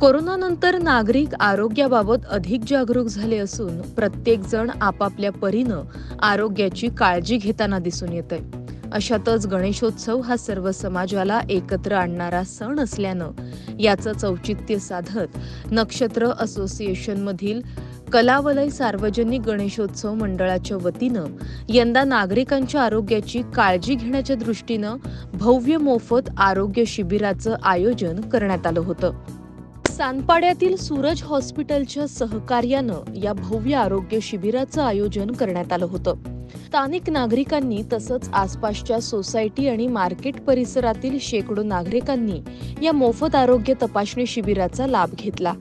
कोरोनानंतर नागरिक आरोग्याबाबत अधिक जागरूक झाले असून प्रत्येक जण आपापल्या परीनं आरोग्याची काळजी घेताना दिसून येत आहे अशातच गणेशोत्सव हा सर्व समाजाला एकत्र आणणारा सण असल्यानं याचं औचित्य साधत नक्षत्र असोसिएशनमधील कलावलय सार्वजनिक गणेशोत्सव मंडळाच्या वतीनं यंदा नागरिकांच्या आरोग्याची काळजी घेण्याच्या दृष्टीनं भव्य मोफत आरोग्य शिबिराचं आयोजन करण्यात आलं होतं. सानपाड्यातील सूरज हॉस्पिटलच्या सहकार्यानं या भव्य आरोग्य शिबिराचं आयोजन करण्यात आलं होतं. स्थानिक नागरिकांनी तसंच आसपासच्या सोसायटी आणि मार्केट परिसरातील शेकडो नागरिकांनी या मोफत आरोग्य तपासणी शिबिराचा लाभ घेतला.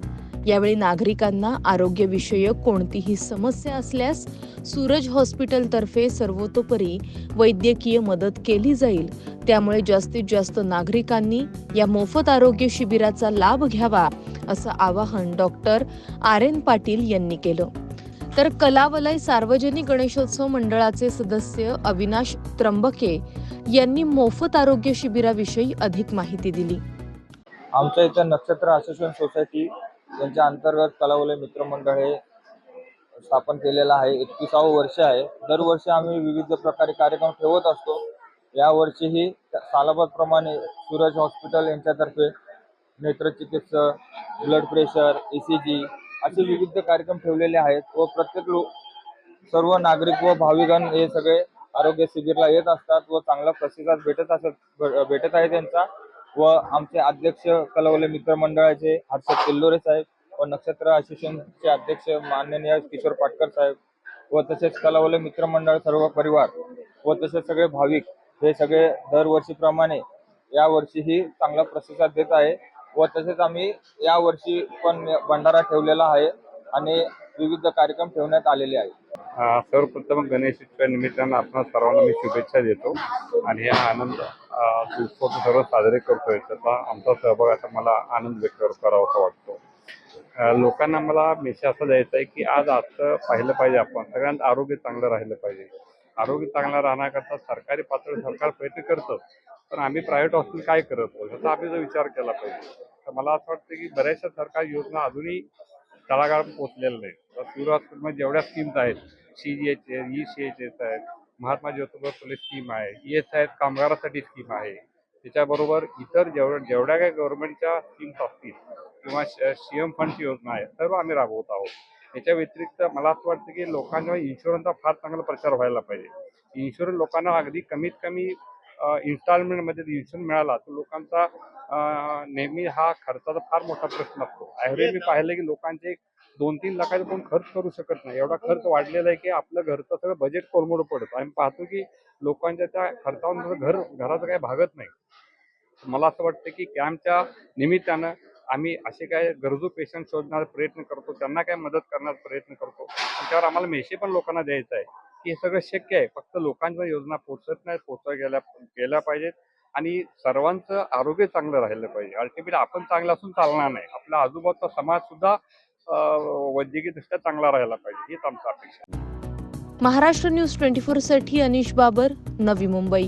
यावेळी नागरिकांना आरोग्यविषयक कोणतीही समस्या असल्यास सूरज हॉस्पिटलतर्फे सर्वतोपरी वैद्यकीय मदत केली जाईल. त्यामुळे जास्तीत जास्त नागरिकांनी या मोफत आरोग्य शिबिराचा लाभ घ्यावा असं आवाहन डॉक्टर आर एन पाटील यांनी केलं. तर कलावलय सार्वजनिक गणेशोत्सव मंडळाचे सदस्य अविनाश त्र्यंबके यांनी मोफत आरोग्य शिबिराविषयी अधिक माहिती दिली. आमच्या इथं नक्षत्र असोसिएशन सोसायटी यांच्या अंतर्गत कलावलय मित्रमंडळ हे स्थापन केलेलं आहे एकतीसावं वर्ष आहे. दरवर्षी आम्ही विविध प्रकारे कार्यक्रम ठेवत असतो. यावर्षीही सालाबादप्रमाणे सूरज हॉस्पिटल यांच्यातर्फे नेत्रचिकित्सक blood pressure E C G असे विविध कार्यक्रम ठेवलेले आहेत व प्रत्येक लोक सर्व नागरिक व भाविगण हे सगळे आरोग्य शिबिरला येत असतात व चांगला प्रतिसाद भेटत असत भेटत आहे त्यांचा व आमचे अध्यक्ष कलवले मित्र मंडळाचे हर्षद किल्लोरे साहेब व नक्षत्र असोसिएशनचे अध्यक्ष माननीय किशोर पाटकर साहेब व तसेच कलावले मित्रमंडळ सर्व परिवार व तसेच सगळे भाविक हे सगळे दरवर्षीप्रमाणे यावर्षीही चांगला प्रतिसाद देत आहे. व तसेच आम्ही यावर्षी पण भंडारा ठेवलेला आहे आणि विविध कार्यक्रम ठेवण्यात आलेले आहेत. सर्वप्रथम गणेशच्या निमित्तानं आपण सर्वांना मी शुभेच्छा देतो आणि हा आनंद उत्सव सर्व साजरे करतोय त्याचा आमचा सहभाग आता मला आनंद व्यक्त करावासा वाटतो. लोकांना मला मेसेज असा द्यायचा आहे की आज आता पाहिलं पाहिजे आपण सगळ्यांचं आरोग्य चांगलं राहिलं पाहिजे. आरोग्य चांगला राहण्याकरता सरकारी पातळी सरकार प्रयत्न करतं पण आम्ही प्रायव्हेट हॉस्पिटल काय करतो ह्याचा आम्ही जर विचार केला पाहिजे. तर मला असं वाटतं की बऱ्याचशा सरकारी योजना अजूनही तळागाळात पोहोचलेल्या नाही तर सिव्हिल हॉस्पिटलमध्ये जेवढ्या स्कीम्स आहेत C G H S E C H S आहेत महात्मा ज्योतिबा फुले स्कीम आहे ई एस आहेत कामगारासाठी स्कीम आहे. त्याच्याबरोबर इतर जेवढ्या जेवढ्या काही गव्हर्नमेंटच्या स्कीम्स असतील किंवा सी एम फंडची योजना आहे सर्व आम्ही राबवत आहोत. याच्या व्यतिरिक्त मला असं वाटतं की लोकांना इन्शुरन्सचा फार चांगला प्रचार व्हायला पाहिजे. इन्शुरन्स लोकांना अगदी कमीत कमी इन्स्टॉलमेंटमध्ये इन्शुरन्स मिळाला तर लोकांचा नेहमी हा खर्चाचा फार मोठा प्रश्न असतो. ॲव्हरेज मी पाहिलं की लोकांचे दोन तीन लाखाचा कोण खर्च करू शकत नाही. एवढा खर्च वाढलेला आहे की आपलं घरचं सगळं बजेट कोलमोड पडतं. आम्ही पाहतो की लोकांच्या त्या खर्चावर घर घराचं काही भागत नाही. मला असं वाटतं की कॅम्पच्या निमित्तानं आम्ही असे काय गरजू पेशंट शोधण्याचा प्रयत्न करतो त्यांना काय मदत करण्याचा प्रयत्न करतो. त्यावर आम्हाला मेसे पण लोकांना द्यायचा आहे की हे सगळं शक्य आहे. फक्त लोकांच्या योजना पोचत नाहीत पोचवा गेल्या गेल्या पाहिजेत. आणि सर्वांचं आरोग्य चांगलं राहिलं पाहिजे. अल्टिमेटली आपण चांगलं असून चालणार नाही. आपला आजूबाजूचा समाजसुद्धा वैद्यकीयदृष्ट्या चांगला राहिला पाहिजे. हीच आमची अपेक्षा महाराष्ट्र न्यूज ट्वेंटी फोरसाठी अनिश बाबर नवी मुंबई.